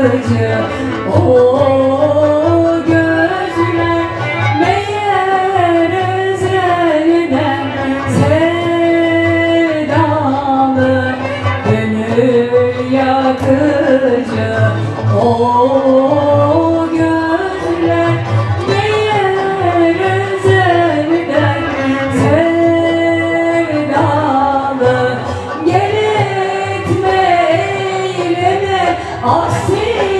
acı O gözler meğer ezelden Sevdalı gönül yakıcı O Oh, see.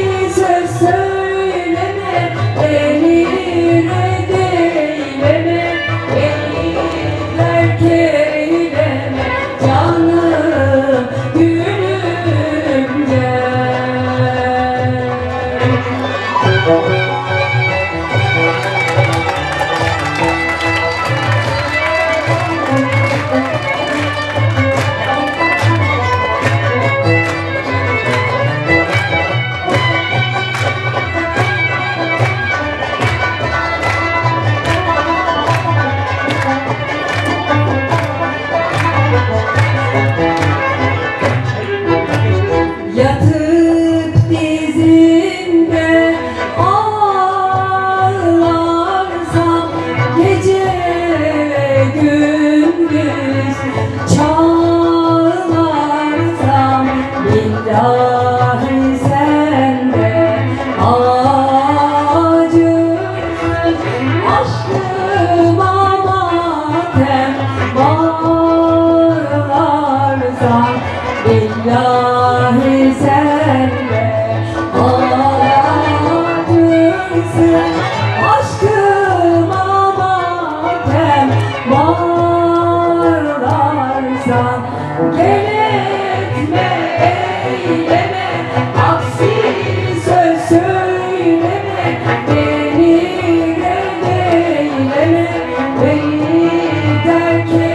Yeah. Beni terk